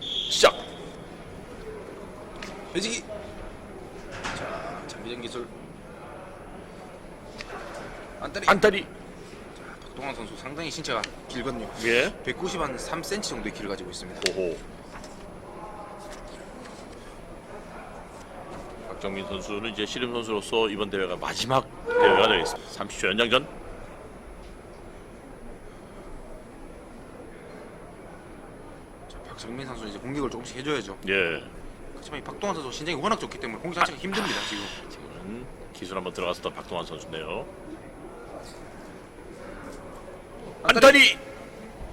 시작. 매지기. 자, 장비전 기술. 안다리. 안다리. 박동환 선수 상당히 신체가 길거든요. 예. 190 한 3cm 정도의 키를 가지고 있습니다. 오호. 박정민 선수는 이제 씨름 선수로서 이번 대회가 마지막 대회가 되겠습니다. 30초 연장전. 박정민 선수 이제 공격을 조금씩 해줘야죠. 예. 하지만 이 박동환 선수 신장이 워낙 좋기 때문에 공격 자체가 힘듭니다 지금. 지금은 기술 한번 들어갔었던 박동환 선수인데요. 안다리.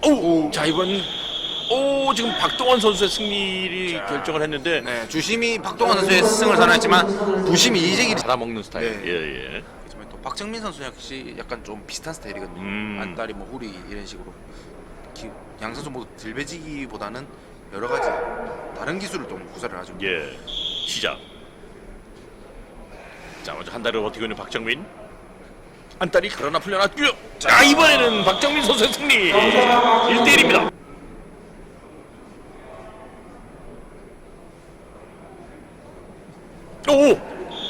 오. 자 이번 오 지금 박동환 선수의 승리를 결정을 했는데 네, 주심이 박동환 선수의 승을 선언했지만 부심이 이재길이 받아먹는 스타일. 네. 예 예. 하지만 또 박정민 선수 역시 약간 좀 비슷한 스타일이거든요. 음. 안다리 뭐 후리 이런 식으로 기- 양 선수 모두 들배지기보다는 여러 가지 다른 기술을 좀 구사를 하죠. 예. 시작. 자 먼저 한 달을 버티고 있는 박정민. 안다리 그러나 풀려났고요. 자 이번에는 박정민 선수의 승리. 1대1입니다. 오!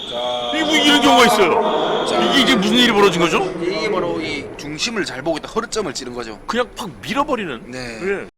자, 뭐 이런 경우가 있어요. 자. 이게 이제 무슨 일이 벌어진 거죠? 이게 바로 이 중심을 잘 보고 있다 허르점을 찌른 거죠. 그냥 팍 밀어버리는. 네. 예.